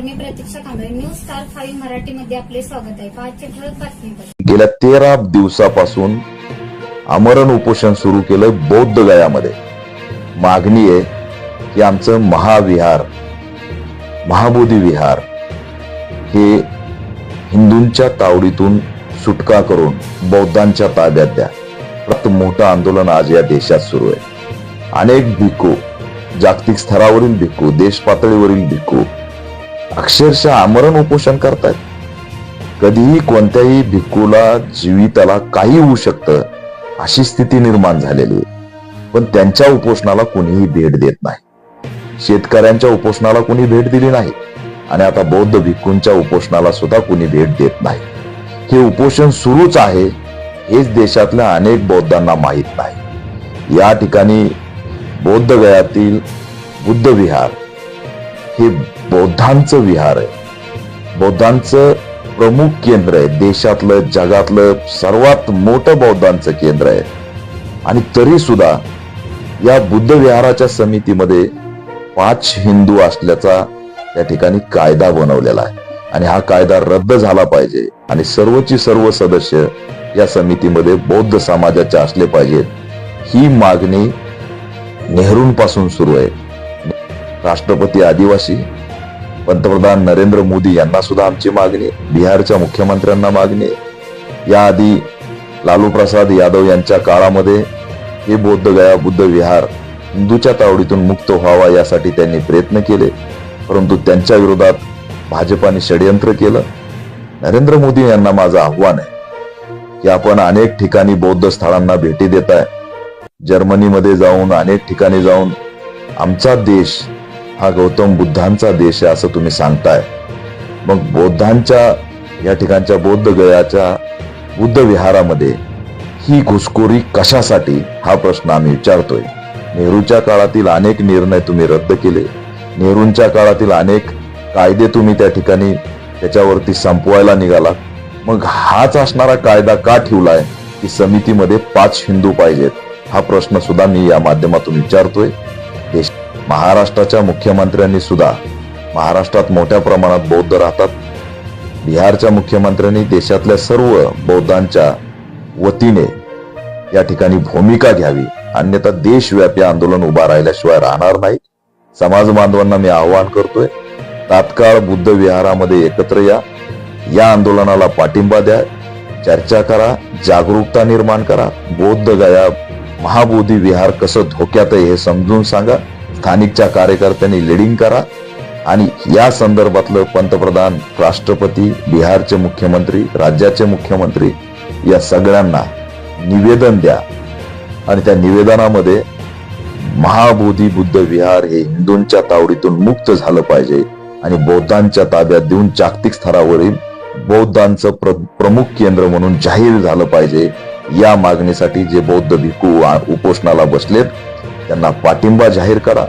Kamble news star five आपले स्वागत आहे. पाचशे ठळक बातमीपत्र गेल्या तेरा दिवसापासून आमरण उपोषण सुरू केलं बौद्ध गयामध्ये. मागणी आहे की आमचं महाविहार महाबोधी विहार हे हिंदूंच्या तावडीतून सुटका करून बौद्धांच्या ताब्यात द्या. प्रत मोठं आंदोलन आज या देशात सुरू आहे. अनेक भिक्खू जागतिक स्तरावरील भिक्खू देश पातळीवरील भिक्खू अक्षरशः आमरण उपोषण करतायत. कधीही कोणत्याही भिक्खूला जीविताला काही होऊ शकतं अशी स्थिती निर्माण झालेली आहे. पण त्यांच्या उपोषणाला कोणीही भेट देत नाही. शेतकऱ्यांच्या उपोषणाला कोणी भेट दिली नाही. आणि आता बौद्ध भिक्खूंच्या उपोषणाला सुद्धा कोणी भेट देत नाही. हे उपोषण सुरूच आहे हेच देशातल्या अनेक बौद्धांना माहीत नाही. या ठिकाणी बौद्ध गयातील बुद्ध विहार हे बौद्धांचं विहार आहे. बौद्धांचं प्रमुख केंद्र आहे. देशातलं जगातलं सर्वात मोठं बौद्धांचं केंद्र आहे. आणि तरी सुद्धा या बुद्ध विहाराच्या समितीमध्ये पाच हिंदू असल्याचा त्या ठिकाणी कायदा बनवलेला आहे. आणि हा कायदा रद्द झाला पाहिजे. आणि सर्वची सर्व सदस्य या समितीमध्ये बौद्ध समाजाचे असले पाहिजेत. ही मागणी नेहरूंपासून सुरू आहे. राष्ट्रपती आदिवासी पंतप्रधान नरेंद्र मोदी यांना सुद्धा आमची मागणी आहे. बिहारच्या मुख्यमंत्र्यांना मागणी आहे. याआधी लालू प्रसाद यादव यांच्या काळामध्ये हे बौद्ध गया बुद्ध विहार हिंदूच्या तावडीतून मुक्त व्हावा यासाठी त्यांनी प्रयत्न केले परंतु त्यांच्या विरोधात भाजपाने षडयंत्र केलं नरेंद्र मोदी यांना माझं आव्हान आहे की आपण अनेक ठिकाणी बौद्ध स्थळांना भेटी देत आहे जर्मनीमध्ये जाऊन अनेक ठिकाणी जाऊन आमचा देश हा गौतम बुद्धांचा देश आहे असं तुम्ही सांगताय. मग बौद्धांच्या या ठिकाणच्या बौद्ध गयाच्या बुद्ध विहारामध्ये ही घुसखोरी कशासाठी? हा प्रश्न आम्ही विचारतोय. नेहरूच्या काळातील अनेक निर्णय तुम्ही रद्द केले. नेहरूंच्या काळातील अनेक कायदे तुम्ही त्या ठिकाणी त्याच्यावरती संपवायला निघाला मग हाच असणारा कायदा का ठेवलाय की समितीमध्ये पाच हिंदू पाहिजेत? हा प्रश्न सुद्धा मी या माध्यमातून विचारतोय. देश महाराष्ट्राच्या मुख्यमंत्र्यांनी सुद्धा महाराष्ट्रात मोठ्या प्रमाणात बौद्ध राहतात. बिहारच्या मुख्यमंत्र्यांनी देशातल्या सर्व बौद्धांच्या वतीने या ठिकाणी भूमिका घ्यावी. अन्यथा देशव्यापी आंदोलन उभा राहिल्याशिवाय राहणार नाही. समाज बांधवांना मी आवाहन करतोय तात्काळ बुद्ध विहारामध्ये एकत्र या. या आंदोलनाला पाठिंबा द्या. चर्चा करा जागरूकता निर्माण करा. बौद्ध गया महाबोधी विहार कसं धोक्यात आहे हे समजून सांगा. स्थानिकच्या कार्यकर्त्यांनी लिडिंग करा. आणि या संदर्भातलं पंतप्रधान राष्ट्रपती बिहारचे मुख्यमंत्री राज्याचे मुख्यमंत्री या सगळ्यांना निवेदन द्या. आणि त्या निवेदनामध्ये महाबोधी बुद्ध विहार हे हिंदूंच्या तावडीतून मुक्त झालं पाहिजे आणि बौद्धांच्या ताब्यात देऊन जागतिक स्तरावरील बौद्धांचं प्र, प्रमुख केंद्र म्हणून जाहीर झालं पाहिजे. या मागणीसाठी जे बौद्ध भिकू उपोषणाला बसलेत त्यांना पाठिंबा जाहीर करा.